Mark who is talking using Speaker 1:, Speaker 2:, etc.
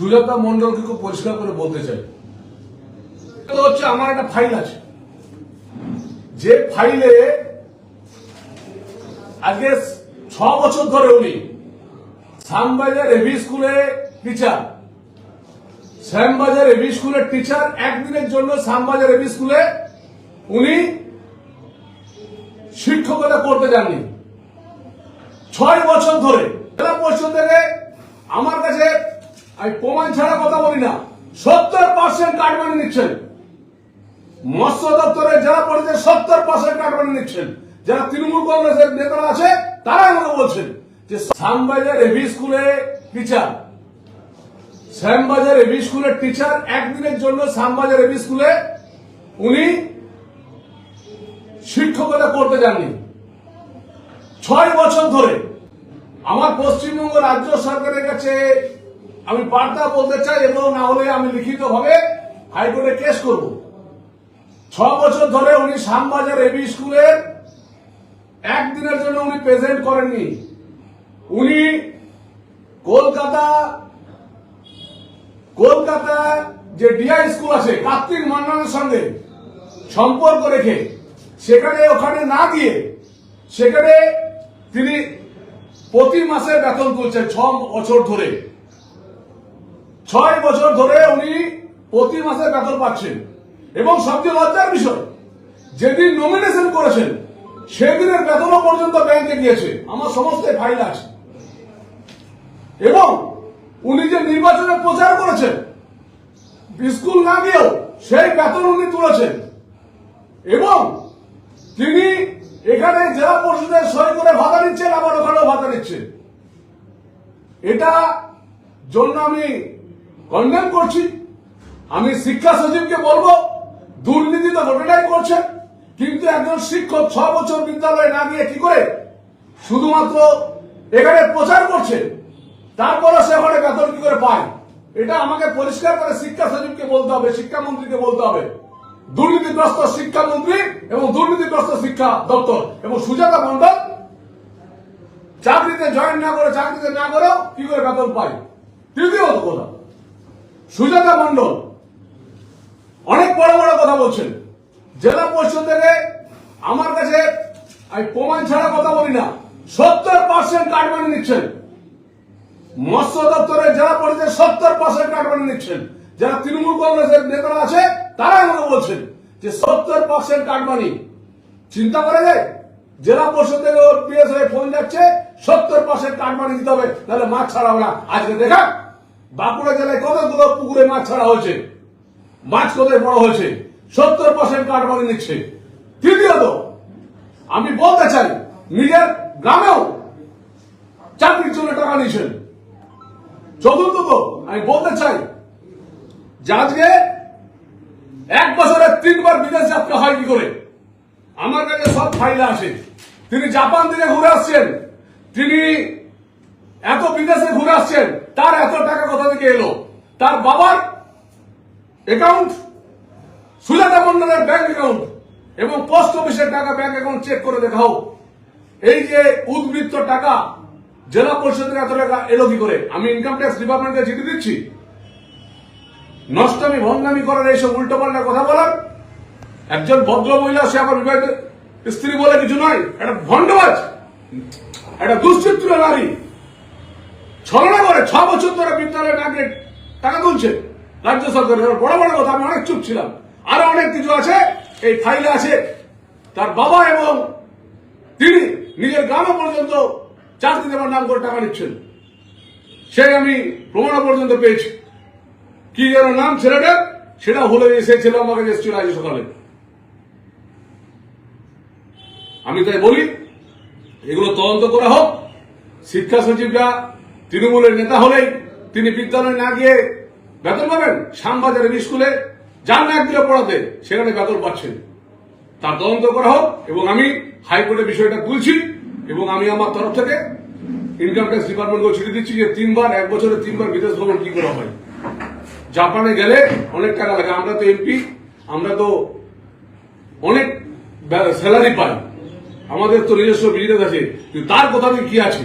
Speaker 1: সুজাতা মন্ডলকে খুব পরিষ্কার করে বলতে চাই। হচ্ছে আমার একটা ফাইল আছে। যে ফাইলে আজকে ছ বছর ধরে উনি শ্যামবাজার এভি স্কুলে টিচার শ্যামবাজার এভি স্কুলের টিচার একদিনের জন্য শ্যামবাজার এভি স্কুলে উনি শিক্ষকতা করতে যাননি। ছয় বছর ধরে জেলা পরিষদ থেকে আমার আমি প্রমাণ ছাড়া কথা বলি না। সত্তর পার্সেন্ট কাটমানি নিচ্ছেন। মৎস্য দপ্তরের যারা পরিষদের সত্তর পার্সেন্ট কাটমানি নিচ্ছেন। যারা তৃণমূল কংগ্রেসের নেতারা আছে তারা আমাকে বলছেন যে শ্যামবাজার এভি স্কুলে টিচার শ্যামবাজার এভি স্কুলের টিচার একদিনের জন্য শ্যামবাজার এভি স্কুলে উনি শিক্ষকতা করতে যাননি। ছয় বছর ধরে আমার পশ্চিমবঙ্গ রাজ্য সরকারের কাছে আমি বার্তা বলতে চাই এবং না হলে আমি লিখিত ভাবে হাইকোর্টে কেস করব। ছ বছর ধরে উনি শ্যামবাজার এবি স্কুলের একদিনের জন্য উনি প্রেজেন্ট করেননি। উনি কলকাতা কলকাতা যে ডিআই স্কুল আছে, কার্তিক মান্নানের সঙ্গে সম্পর্ক রেখে সেখানে ওখানে না গিয়ে সেখানে তিনি প্রতি মাসে বেতন তুলছেন ছ বছর ধরে। ছয় বছর ধরে উনি প্রতি মাসে বেতন পাচ্ছেন। এবং সবচেয়ে লজ্জার বিষয়, যেদিন নমিনেশন করেছেন, সেদিনের বেতনও পর্যন্ত ব্যাংকে গিয়েছে। আমার সমস্ত ফাইল আছে। এবং উনি যে নির্বাচনে প্রচার করেছেন, স্কুল না গিয়েও সেই বেতন উনি তুলেছেন। এবং তিনি এখানে জেলা পরিষদের সই করে ভাতা নিচ্ছেন, আবার ওখানেও ভাতা নিচ্ছেন। এটা জন্য আমি কন্ডেম করছি। আমি শিক্ষা সচিবকে বলব, দুর্নীতি তো গোটাটাই করছেন কিন্তু একজন শিক্ষক ছ বছর বিদ্যালয়ে না গিয়ে কি করে? শুধুমাত্র এখানে প্রচার করছে তারপরে সে ওখানে বেতন কি করে পায়? এটা আমাকে পরিষ্কার করে শিক্ষা সচিবকে বলতে হবে, শিক্ষামন্ত্রীকে বলতে হবে। দুর্নীতিগ্রস্ত শিক্ষামন্ত্রী এবং দুর্নীতিগ্রস্ত শিক্ষা দপ্তর এবং সুজাতা মন্ডল চাকরিতে জয়েন না করে, চাকরিতে না করেও কি করে বেতন পায়? তৃতীয়ত কথা সুজাতা মন্ডল অনেক বড় বড় কথা বলছেন। জেলা পরিষদ থেকে আমার কাছে প্রমাণ ছাড়া কথা বলি না, সত্তর পার্সেন্ট কাটমানি নিচ্ছেন। মৎস্য দপ্তরে জেলা পরিষদের সত্তর পার্সেন্ট কাটমানি নিচ্ছেন। যারা তৃণমূল কংগ্রেসের নেতারা আছে তারা আমাকে বলছেন যে সত্তর পার্সেন্ট কাটমানি চিন্তা করা যায় জেলা পরিষদ থেকে ওর পিএস হয়ে ফোন যাচ্ছে, সত্তর পার্সেন্ট কাটমানি দিতে হবে তাহলে মাছ ছাড়া না। আজকে দেখা বাঁকুড়া জেলায় কতগুলো পুকুরে মাছ ছাড়া হয়েছে? মাছ কোথায় বড় হয়েছে? সত্তর পার্সেন্ট কাটমানি নিচ্ছে। তৃতীয়ত আমি বলতে চাই, নিজের গ্রামেও চাকরির জন্য টাকা নিয়েছেন। চতুর্থত আমি বলতে চাই, যে এক বছরে তিনবার বিদেশ যাত্রা হয় কি করে? আমার কাছে সব ফাইল আছে তিনি জাপান থেকে ঘুরে আসছেন। তিনি এত বিদেশে ঘুরে আসছেন, তার এত টাকা কোথা থেকে এলো? তার বাবার অ্যাকাউন্ট সুজাতা মন্ডলের ব্যাংক অ্যাকাউন্ট এবং পোস্ট অফিসের টাকা ব্যাংক অ্যাকাউন্ট চেক করে দেখাও। এই যে উদ্বৃত্ত টাকা, জেলা পরিষদের এত টাকা এলো কি করে? আমি ইনকাম ট্যাক্স ডিপার্টমেন্টকে চিঠি দিচ্ছি। নষ্টমী, ভঙ্গামি করার এইসব উল্টো পাল্টা কথা বলার। একজন ভদ্র মহিলা, সে আমার বিবাহিত স্ত্রী বলে কিছু নয়। একটা ভণ্ডবাজ, একটা দুশ্চিত্র নারী। ছলনা করে, ছ বছর ধরে বিদ্যালয়ে না গিয়ে টাকা তুলছে। রাজ্য সরকারের বড় বড় কথা, আমি অনেক চুপ ছিলাম। আরও অনেক কিছু আছে, এই ফাইলে আছে। তার বাবা এবং তিনি নিজের গ্রামে পর্যন্ত চাকরি দেওয়ার নাম করে টাকা নিচ্ছেন। সেই আমি প্রমাণ পর্যন্ত পেয়েছি। কি যেন নাম ছেলেটার, সেটা ভুলে এসেছিল আমাকে এসেছিল আজ সকালে। আমি তাই বলি, এগুলো তদন্ত করা হোক। শিক্ষা সচিবরা তৃণমূলের নেতা হলেই তিনি বিদ্যালয়ে না গিয়ে বেতন পাবেন? শ্যামবাজারের স্কুলে যান না একদিনে পড়াতে, সেখানে বেতন পাচ্ছেন। তার তদন্ত করা হোক, এবং আমি হাইকোর্টে বিষয়টা তুলছি, এবং আমি আমার তরফ থেকে ইনকাম ট্যাক্স ডিপার্টমেন্টকে চিঠি দিচ্ছি যে তিনবার, এক বছরে তিনবার বিদেশ ভ্রমণ কি করা হয়। জাপানে গেলে অনেক টাকা লাগে। আমরা তো এমপি আমরা তো অনেক স্যালারি পাই। আমাদের তো নিজস্ব বিজনেস আছে। কিন্তু তার কথা কি আছে?